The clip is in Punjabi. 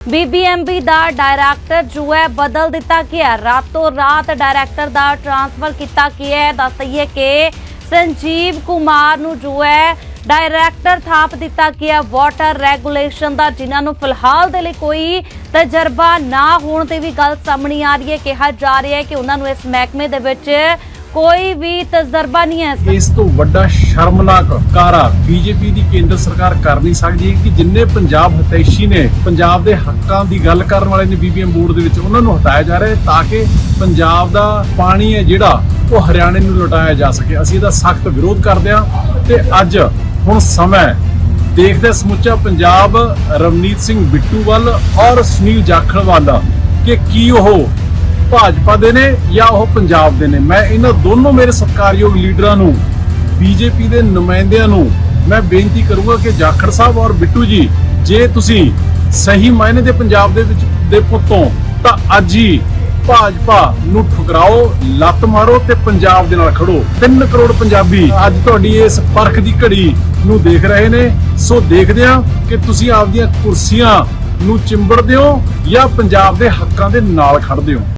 ਬੀਬੀਐਮਬੀ ਦਾ ਡਾਇਰੈਕਟਰ ਜੋ ਹੈ ਬਦਲ ਦਿੱਤਾ ਗਿਆ। ਰਾਤੋਂ ਰਾਤ ਡਾਇਰੈਕਟਰ ਦਾ ਟਰਾਂਸਫਰ ਕੀਤਾ ਗਿਆ ਦੱਸ ਦਈਏ ਕਿ ਸੰਜੀਵ ਕੁਮਾਰ ਨੂੰ ਜੋ ਹੈ ਡਾਇਰੈਕਟਰ ਥਾਪ ਦਿੱਤਾ ਗਿਆ। ਵਾਟਰ ਰੈਗੂਲੇਸ਼ਨ ਦਾ ਜਿਨ੍ਹਾਂ ਨੂੰ ਫਿਲਹਾਲ ਦੇ ਲਈ ਕੋਈ ਤਜਰਬਾ ਨਾ ਹੋਣ ਤੇ ਵੀ ਗੱਲ ਸਾਹਮਣੇ ਆ ਰਹੀ ਹੈ। ਕਿਹਾ ਜਾ ਰਿਹਾ ਹੈ ਕਿ ਉਹਨਾਂ ਨੂੰ ਇਸ ਮਹਿਕਮੇ ਦੇ ਵਿੱਚ ਕੋਈ ਵੀ ਤਜਰਬਾ ਨਹੀਂ ਹੈ ਇਸ ਤੋਂ ਵੱਡਾ ਸ਼ਰਮਨਾਕ ਕਾਰਾ ਬੀਜੇਪੀ ਦੀ ਕੇਂਦਰ ਸਰਕਾਰ ਕਰ ਨਹੀਂ ਸਕਦੀ ਕਿ ਜਿੰਨੇ ਪੰਜਾਬ ਹਤੈਸ਼ੀ ਨੇ, ਪੰਜਾਬ ਦੇ ਹੱਕਾਂ ਦੀ ਗੱਲ ਕਰਨ ਵਾਲੇ ਨੇ ਬੀਬੀਐਮ ਬੋਰਡ ਦੇ ਵਿੱਚ, ਉਹਨਾਂ ਨੂੰ ਹਟਾਇਆ ਜਾ ਰਿਹਾ ਤਾਂ ਕਿ ਪੰਜਾਬ ਦਾ ਪਾਣੀ ਹੈ ਜਿਹੜਾ, ਉਹ ਹਰਿਆਣੇ ਨੂੰ ਲੁਟਾਇਆ ਜਾ ਸਕੇ। ਅਸੀਂ ਇਹਦਾ ਸਖਤ ਵਿਰੋਧ ਕਰਦੇ ਹਾਂ ਤੇ ਅੱਜ ਹੁਣ ਸਮਾਂ ਦੇਖਦੇ ਸਮੁੱਚਾ ਪੰਜਾਬ ਰਵਨੀਤ ਸਿੰਘ ਬਿੱਟੂ ਵੱਲ ਔਰ ਸੁਨੀਲ ਜਾਖੜ ਵੱਲ ਕਿ ਕੀ ਉਹ ਭਾਜਪਾ ਦੇ ਨੇ ਜਾਂ ਉਹ ਪੰਜਾਬ ਦੇ ਨੇ? ਮੈਂ ਇਹਨਾਂ ਦੋਨੋਂ ਮੇਰੇ ਸਤਿਕਾਰਯੋਗ ਲੀਡਰਾਂ ਨੂੰ, ਬੀਜੇਪੀ ਦੇ ਨੁਮਾਇੰਦਿਆਂ ਨੂੰ ਮੈਂ ਬੇਨਤੀ ਕਰੂੰਗਾ ਕਿ ਜਾਖੜ ਸਾਹਿਬ ਔਰ ਬਿੱਟੂ ਜੀ, ਜੇ ਤੁਸੀਂ ਸਹੀ ਮਾਇਨੇ ਦੇ ਪੰਜਾਬ ਦੇ ਵਿੱਚ ਦੇ ਪੁੱਤੋਂ ਤਾਂ ਅੱਜ ਹੀ ਭਾਜਪਾ ਨੂੰ ਠੁਕਰਾਓ, ਲੱਤ ਮਾਰੋ ਤੇ ਪੰਜਾਬ ਦੇ ਨਾਲ ਖੜੋ। 3 ਕਰੋੜ ਪੰਜਾਬੀ ਅੱਜ ਤੁਹਾਡੀ ਇਸ ਪਰਖ ਦੀ ਘੜੀ ਨੂੰ ਦੇਖ ਰਹੇ ਨੇ। ਸੋ ਦੇਖਦੇ ਆ ਕਿ ਤੁਸੀਂ ਆਪਦੀਆਂ ਕੁਰਸੀਆਂ ਨੂੰ ਚਿੰਬੜਦੇ ਹੋ ਜਾਂ ਪੰਜਾਬ ਦੇ ਹੱਕਾਂ ਦੇ ਨਾਲ ਖੜਦੇ ਹੋ।